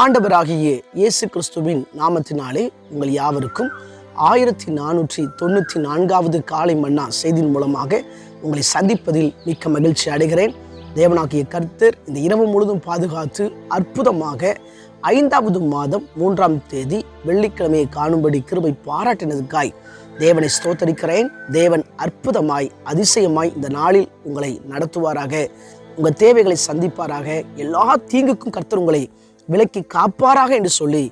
ஆண்டவராகிய இயேசு கிறிஸ்துவின் நாமத்தினாலே உங்கள் யாவருக்கும் ஆயிரத்தி நானூற்றி தொண்ணூற்றி நான்காவது காலை மன்னா செய்தியின் மூலமாக உங்களை சந்திப்பதில் மிக்க மகிழ்ச்சி அடைகிறேன். தேவனாகிய கர்த்தர் இந்த இரவு முழுதும் பாதுகாத்து அற்புதமாக ஐந்தாவது மாதம் மூன்றாம் தேதி வெள்ளிக்கிழமையை காணும்படி கிருபை பாராட்டினதுக்காய் தேவனை ஸ்தோத்தரிக்கிறேன். தேவன் அற்புதமாய் அதிசயமாய் இந்த நாளில் உங்களை நடத்துவாராக. உங்கள் தேவைகளை சந்திப்பாராக. எல்லா தீங்குக்கும் கர்த்தர் உங்களை விலக்கி காப்பாராக என்று சொல்லி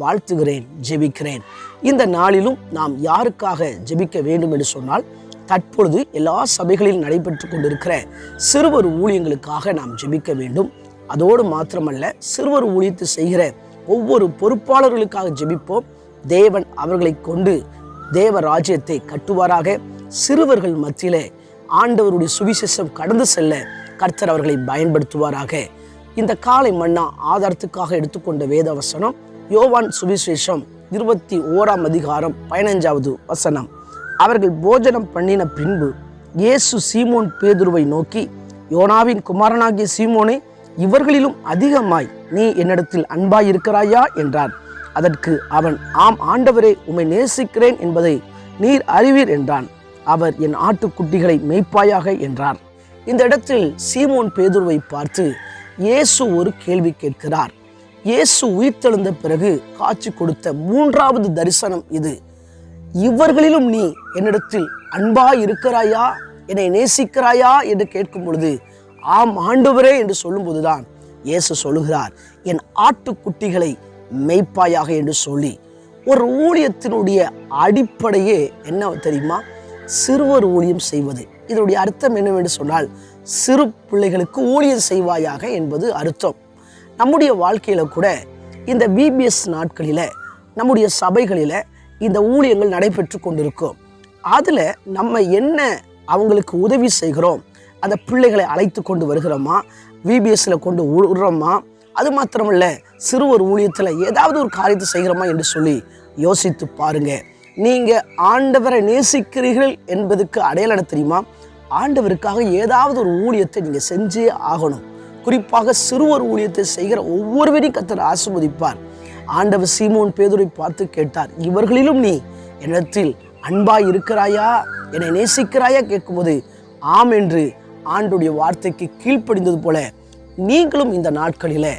வாழ்த்துகிறேன் ஜெபிக்கிறேன். இந்த நாளிலும் நாம் யாருக்காக ஜெபிக்க வேண்டும் என்று சொன்னால் தற்பொழுது எல்லா சபைகளிலும் நடைபெற்று கொண்டிருக்கிற சிறுவர் ஊழியங்களுக்காக நாம் ஜெபிக்க வேண்டும். அதோடு மாத்திரமல்ல சிறுவர் ஊழியத்தை செய்கிற ஒவ்வொரு பொறுப்பாளர்களுக்காக ஜெபிப்போம். தேவன் அவர்களை கொண்டு தேவ ராஜ்யத்தை கட்டுவாராக. சிறுவர்கள் மத்தியிலே ஆண்டவருடைய சுவிசேஷம் கடந்து செல்ல கர்த்தர் அவர்களை பயன்படுத்துவாராக. இந்த காலை மன்னா ஆதாரத்துக்காக எடுத்துக்கொண்ட வேத வசனம் யோவான் சுவிசேஷம் இருபத்தி ஓராம் அதிகாரம் பதினஞ்சாவது வசனம். அவர்கள் போஜனம் பண்ணின பின்பு இயேசு சீமோன் பேதுருவை நோக்கி யோனாவின் குமாரனாகிய சீமோனே இவர்களிலும் அதிகமாய் நீ என்னிடத்தில் அன்பாய் இருக்கிறாயா என்றார் அதற்கு அவன் ஆம் ஆண்டவரே உம்மை நேசிக்கிறேன் என்பதை நீர் அறிவீர் என்றான். அவர் என் ஆட்டுக்குட்டிகளை மெய்ப்பாயாக என்றார். இந்த இடத்தில் சீமோன் பேதுருவை பார்த்து இயேசு ஒரு கேள்வி கேட்கிறார். இயேசு உயிர்த்தெழுந்த பிறகு காட்சி கொடுத்த மூன்றாவது தரிசனம் இது. இவர்களிலும் நீ என்னிடத்தில் அன்பா இருக்கிறாயா? என்னை நேசிக்கிறாயா? என்று கேட்கும் பொழுது ஆம் ஆண்டவரே என்று சொல்லும்போதுதான் இயேசு சொல்லுகிறார் என் ஆட்டுக்குட்டிகளை மெய்ப்பாயாக என்று சொல்லி. ஒரு ஊழியத்தினுடைய அடிப்படையே என்ன தெரியுமா? சிறுவர் ஊழியம் செய்வது. இதனுடைய அர்த்தம் என்னவென்று சொன்னால் சிறு பிள்ளைகளுக்கு ஊழியம் செய்வாயாக என்பது அர்த்தம். நம்முடைய வாழ்க்கையில் கூட இந்த பிபிஎஸ் நாட்களில் நம்முடைய சபைகளில் இந்த ஊழியங்கள் நடைபெற்று கொண்டிருக்கும். அதில் நம்ம என்ன அவங்களுக்கு உதவி செய்கிறோம் அந்த பிள்ளைகளை அழைத்து கொண்டு வருகிறோமா விபிஎஸ்சில் கொண்டு விடுறோமா அது மாத்திரமல்ல சிறுவர் ஊழியத்தில் ஏதாவது ஒரு காரியத்தை செய்கிறோமா என்று சொல்லி யோசித்து பாருங்கள் நீங்கள் ஆண்டவரை நேசிக்கிறீர்கள் என்பதுக்கு அடையாளம் தெரியுமா? ஆண்டவருக்காக ஏதாவது ஒரு ஊழியத்தை நீங்கள் செஞ்சே ஆகணும். குறிப்பாக சிறுவர் ஊழியத்தை செய்கிற ஒவ்வொருவரையும் கத்தர் ஆசிர்வதிப்பார். ஆண்டவர் சீமோன் பேதுரை பார்த்து கேட்டார் இவர்களிலும் நீ என்னிடத்தில் அன்பாய் இருக்கிறாயா? என்னை நேசிக்கிறாயா? கேட்கும்போது ஆம் என்று ஆண்டுடைய வார்த்தைக்கு கீழ்ப்படிந்தது போல நீங்களும் இந்த நாட்களில்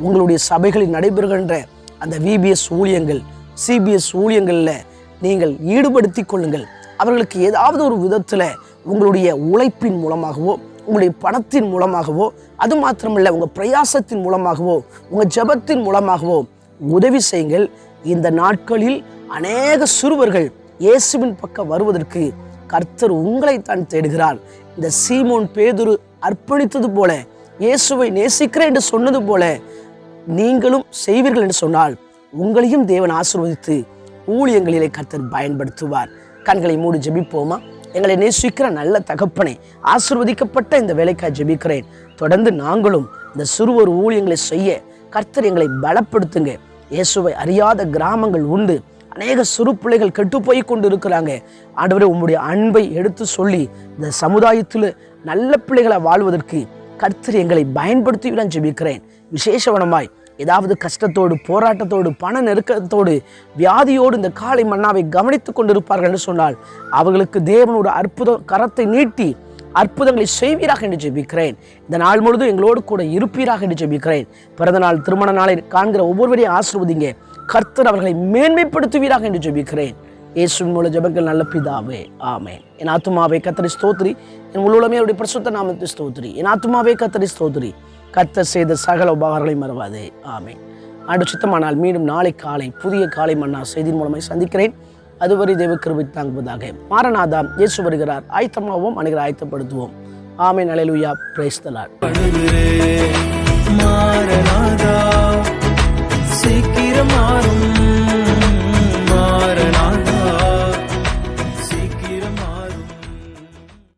உங்களுடைய சபைகளில் நடைபெறுகின்ற அந்த விபிஎஸ் ஊழியங்கள் சிபிஎஸ் ஊழியங்களில் நீங்கள் ஈடுபடுத்திக் கொள்ளுங்கள். அவர்களுக்கு ஏதாவது ஒரு விதத்தில் உங்களுடைய உழைப்பின் மூலமாகவோ உங்களுடைய பணத்தின் மூலமாகவோ அது மாத்திரமல்ல உங்கள் பிரயாசத்தின் மூலமாகவோ உங்கள் ஜெபத்தின் மூலமாகவோ உதவி செய்யுங்கள். இந்த நாட்களில் அநேக சிறுவர்கள் இயேசுவின் பக்கம் வருவதற்கு கர்த்தர் உங்களைத்தான் தேடுகிறார். இந்த சீமோன் பேதுரு அர்ப்பணித்தது போல இயேசுவை நேசிக்கிறேன் என்று சொன்னது போல நீங்களும் செய்வீர்கள் என்று சொன்னால் உங்களையும் தேவன் ஆசிர்வதித்து ஊழியங்களிலே கர்த்தர் பயன்படுத்துவார். கண்களை மூடி ஜெபிப்போமா? எங்களை நேசிக்கிற நல்ல தகப்பனை ஆசிர்வதிக்கப்பட்ட இந்த வேலைக்காய் ஜெபிக்கிறேன். தொடர்ந்து நாங்களும் இந்த சிறுவர் ஊழியங்களை செய்ய கர்த்தர் எங்களை பலப்படுத்துங்க. இயேசுவை அறியாத கிராமங்கள் உண்டு. அநேக சிறு பிள்ளைகள் கெட்டு போய் கொண்டு இருக்கிறாங்க ஆண்டவரே உங்களுடைய அன்பை எடுத்து சொல்லி இந்த சமுதாயத்தில் நல்ல பிள்ளைகளை வாழ்வதற்கு கர்த்தர் எங்களை பயன்படுத்தி நான் ஜெபிக்கிறேன் விசேஷவனமாய் ஏதாவது கஷ்டத்தோடு போராட்டத்தோடு பண நெருக்கத்தோடு வியாதியோடு இந்த காலை மன்னாவை கவனித்துக் கொண்டிருப்பார்கள் என்று சொன்னால் அவர்களுக்கு தேவனோட அற்புத கரத்தை நீட்டி அற்புதங்களை செய்வீராக என்று ஜெபிக்கிறேன். இந்த நாள் முழுதும் எங்களோடு கூட இருப்பீராக என்று ஜெபிக்கிறேன். பிறந்த நாள் திருமண நாளை காண்கிற ஒவ்வொருவரையும் ஆசிர்வதிங்க. கர்த்தர் அவர்களை மேன்மைப்படுத்துவீராக என்று ஜெபிக்கிறேன். இயேசுவின் மூல ஜபங்கள் நல்ல பிதாவே ஆமேன். என் ஆத்துமாவே கத்தரி ஸ்தோத்ரி. என் உள்ளமே அவருடைய பிரசுத்த நாமத்தை ஸ்தோத்ரி. என் ஆத்மாவே கத்தரி ஸ்தோத்ரி. கத்த செய்த சகல உபகாரங்களை மறவாதே ஆமேன். ஆண்டு சித்தமானால் மீண்டும் நாளை காலை புதிய காலை மன்னா செய்தியின் மூலமாக சந்திக்கிறேன். அதுவரை தேவ கிருபி தாங்குவதாக மாரநாதா இயேசு வருகிறார். ஆயத்தமாகவும் அனைவரை ஆயத்தப்படுத்துவோம். ஆமேன் அலையலுயா பிரைஸ் மாரநாதா